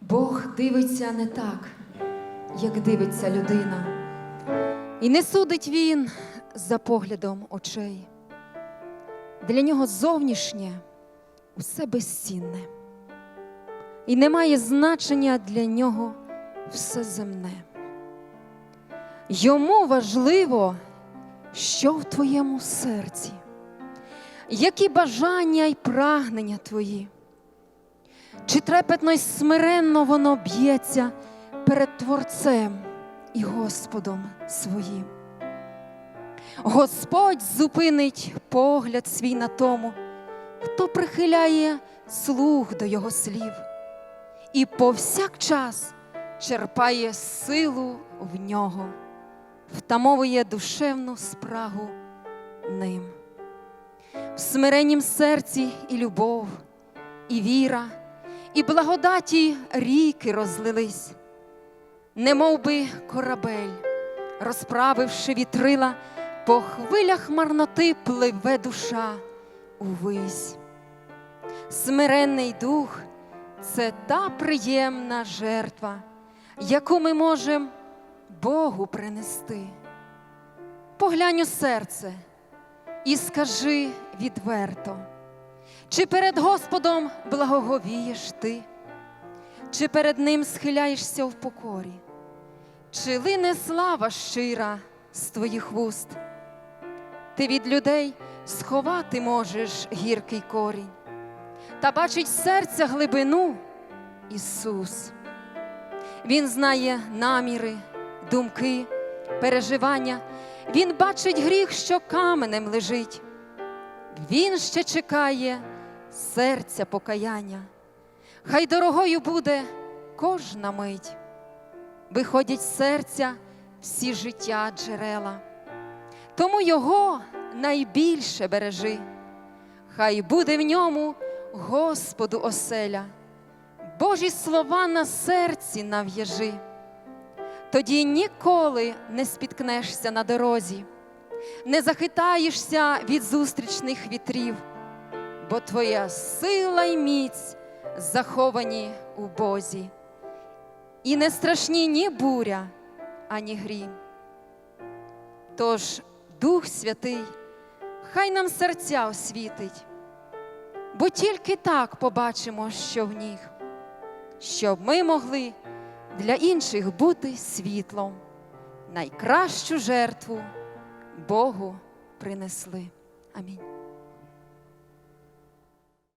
Бог дивиться не так, як дивиться людина, і не судить він за поглядом очей. Для нього зовнішнє усе безцінне, і не має значення для нього все земне. Йому важливо, що в твоєму серці, які бажання й прагнення твої. Чи трепетно й смиренно воно б'ється перед Творцем і Господом своїм? Господь зупинить погляд свій на тому, хто прихиляє слух до Його слів і повсякчас черпає силу в нього, втамовує душевну спрагу ним. В смиреннім серці і любов, і віра, і благодаті ріки розлились, немов би корабель, розправивши вітрила, по хвилях марноти пливе душа увись. Смиренний дух це та приємна жертва, яку ми можемо Богу принести. Поглянь у серце і скажи відверто. Чи перед Господом благоговієш ти, чи перед Ним схиляєшся в покорі, чи лине слава щира з твоїх вуст? Ти від людей сховати можеш гіркий корінь, та бачить серця глибину Ісус. Він знає наміри, думки, переживання, Він бачить гріх, що каменем лежить. Він ще чекає серця покаяння. Хай дорогою буде кожна мить. Виходять з серця всі життя джерела. Тому його найбільше бережи. Хай буде в ньому Господу оселя, Божі слова на серці нав'яжи. Тоді ніколи не спіткнешся на дорозі не захитаєшся від зустрічних вітрів, бо твоя сила й міць заховані у Бозі, і не страшні ні буря, ані грім. Тож Дух Святий, хай нам серця освітить, бо тільки так побачимо, що в них, щоб ми могли для інших бути світлом, найкращу жертву. Богу принесли. Амінь.